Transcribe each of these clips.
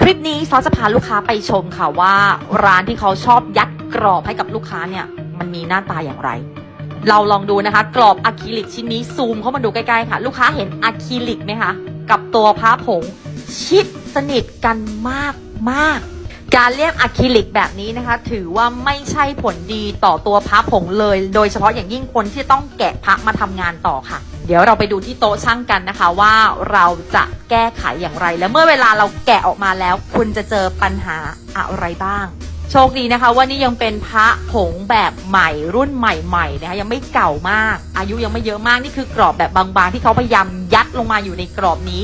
คลิปนี้ซอสจะพาลูกค้าไปชมค่ะว่า ร้านที่เขาชอบยัดกรอบให้กับลูกค้าเนี่ย มันมีหน้าตาอย่างไร เราลองดูนะคะ กรอบอะคริลิกชิ้นนี้ซูมเข้ามาดูใกล้ๆค่ะ ลูกค้าเห็นอะคริลิกไหมคะ กับตัวผ้าผง ชิดสนิทกันมากมาก การเรียกอะคริลิกแบบนี้นะคะ ถือว่าไม่ใช่ผลดีต่อตัวพ้าผงเลย โดยเฉพาะอย่างยิ่งคนที่ต้องแกะพักมาทำงานต่อค่ะ เดี๋ยวเราไปดูที่โต๊ะช่างกันนะคะว่าเราจะแก้ไขอย่างไร และเมื่อเวลาเราแกะออกมาแล้ว คุณจะเจอปัญหาอะไรบ้าง โชคดีนะคะว่านี่ยังเป็นพระผงแบบใหม่รุ่นใหม่ๆนะคะยังไม่เก่ามาก อายุยังไม่เยอะมากนี่คือกรอบแบบบางๆ ที่เขาพยายามยัดลงมาอยู่ในกรอบนี้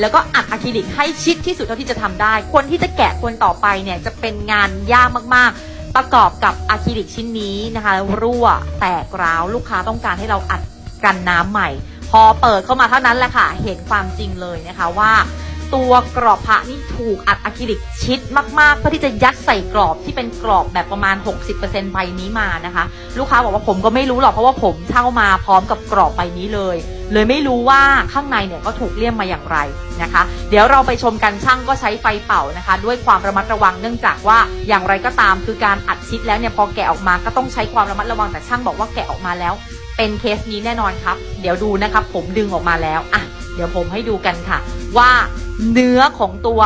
แล้วก็อัดอะคริลิกให้ชิดที่สุดเท่าที่จะทำได้ คนที่จะแกะคนต่อไปเนี่ยจะเป็นงานยากมากๆ ประกอบกับอะคริลิกชิ้นนี้นะคะรั่วแตกร้าวลูกค้าต้องการให้เราอัดกันน้ำใหม่ พอเปิดเข้ามาเท่านั้นแหละค่ะเห็นความจริงเลยนะคะว่า ตัวกรอบพระนี่ถูกอัดอะคริลิกชิดมากๆ เพื่อที่จะยัดใส่กรอบที่เป็นกรอบแบบประมาณ 60%ใบนี้มานะคะ ลูกค้าบอกว่าผมก็ไม่รู้หรอกเพราะว่าผมเช่ามาพร้อมกับกรอบใบนี้เลย เลยไม่รู้ว่าข้างในเนี่ยก็ถูกเลี่ยมมาอย่างไรนะคะ เดี๋ยวเราไปชมกันช่างก็ใช้ไฟเป่านะคะ ด้วยความระมัดระวังเนื่องจากว่าอย่างไรก็ตามคือการอัดชิดแล้วเนี่ยพอแกะออกมาก็ต้องใช้ความระมัดระวังแต่ช่างบอกว่าแกะออกมาแล้ว เป็นเคสนี้แน่นอนครับ เดี๋ยวดูนะครับผมดึงออกมาแล้วอะเดี๋ยวผมให้ดูกันค่ะ ว่า เนื้อของตัว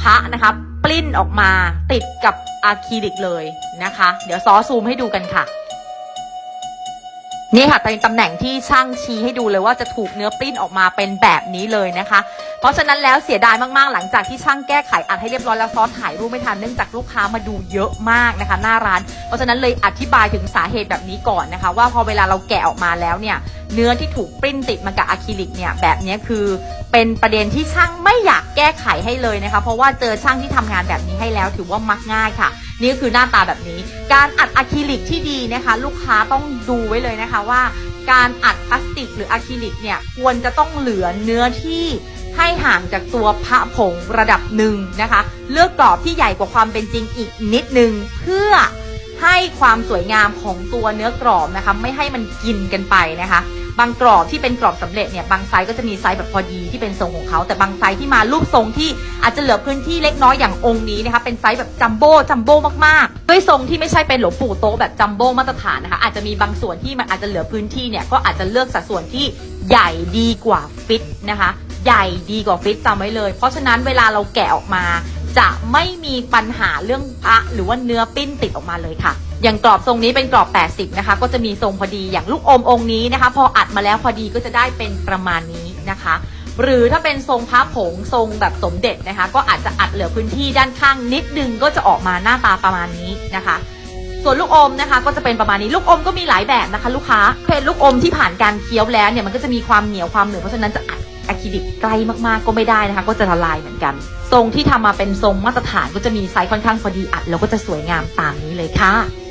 พระนะคะปลิ้นออกมาติดกับอะคริลิกเลยนะคะ เดี๋ยวซอซูมให้ดูกันค่ะนี่ค่ะเป็นตำแหน่งที่ช่างชี้ให้ดูเลยว่าจะถูกเนื้อปลิ้นออกมาเป็นแบบนี้เลยนะคะ เพราะฉะนั้นแล้วเสียดายมากๆ หลังจากที่ช่างแก้ไขอัดให้เรียบร้อยแล้วซอสถ่ายรูปไม่ทันเนื่องจากลูกค้ามาดูเยอะมากนะคะ หน้าร้าน เพราะฉะนั้นเลยอธิบายถึงสาเหตุแบบนี้ก่อนนะคะ ว่าพอเวลาเราแกะออกมาแล้วเนี่ยเนื้อที่ถูกปริ้นติดมากับอะคริลิกเนี่ยแบบนี้คือเป็นประเด็นที่ช่างไม่อยากแก้ไขให้เลยนะคะ เพราะว่าเจอช่างที่ทำงานแบบนี้ให้แล้วถือว่ามักง่ายค่ะ นี่ก็คือหน้าตาแบบนี้ การอัดอะคริลิกที่ดีนะคะ ลูกค้าต้องดูไว้เลยนะคะว่า การอัดพลาสติกหรืออะคริลิกเนี่ยควรจะต้องเหลือเนื้อที่ ให้ห่างจากตัวพระผงระดับหนึ่งนะคะ เลือกกรอบที่ใหญ่กว่าความเป็นจริงอีกนิดนึงเพื่อให้ความสวยงามของตัวเนื้อกรอบนะคะ ไม่ให้มันกินกันไปนะคะ บางกรอบที่เป็นกรอบสำเร็จเนี่ยบางไซส์ก็จะมีไซส์แบบพอดีที่เป็นทรงของเขา แต่บางไซส์ที่มารูปทรงที่อาจจะเหลือพื้นที่เล็กน้อยอย่างองค์นี้นะคะ เป็นไซส์แบบจัมโบ้จัมโบ้มากๆ ด้วยทรงที่ไม่ใช่เป็นหลวงปู่โต๊ะแบบจัมโบ้มาตรฐานนะคะอาจจะมีบางส่วนที่มันอาจจะเหลือพื้นที่เนี่ยก็อาจจะเลือกสัดส่วนที่ใหญ่ดีกว่าฟิตนะคะ ใหญ่ดีกว่าฟิตจำไว้เลย เพราะฉะนั้นเวลาเราแกะออกมา จะไม่มีปัญหาเรื่องพระหรือว่าเนื้อปิ้นติดออกมาเลยค่ะ อย่างกรอบทรงนี้เป็นกรอบ 80 นะคะ ก็จะมีทรงพอดีอย่างลูกอมองค์นี้นะคะ พออัดมาแล้วพอดีก็จะได้เป็นประมาณนี้นะคะ หรือถ้าเป็นทรงพระผงทรงแบบสมเด็จนะคะ ก็อาจจะอัดเหลือพื้นที่ด้านข้างนิดนึงก็จะออกมาหน้าตาประมาณนี้นะคะส่วนลูกอมนะคะก็จะเป็นประมาณนี้ลูกอมก็มีหลายแบบนะคะ ลูกค้าเป็นลูกอมที่ผ่านการเคี้ยวแล้วเนี่ยมันก็จะมีความเหนียวความหนืดเพราะฉะนั้นจะอัด อะคริลิกใกล้มากๆก็ไม่ได้นะคะ ก็จะละลายเหมือนกัน ทรงที่ทำมาเป็นทรงมาตรฐานก็จะมีไซส์ค่อนข้างพอดีอัด แล้วก็จะสวยงามตามนี้เลยค่ะ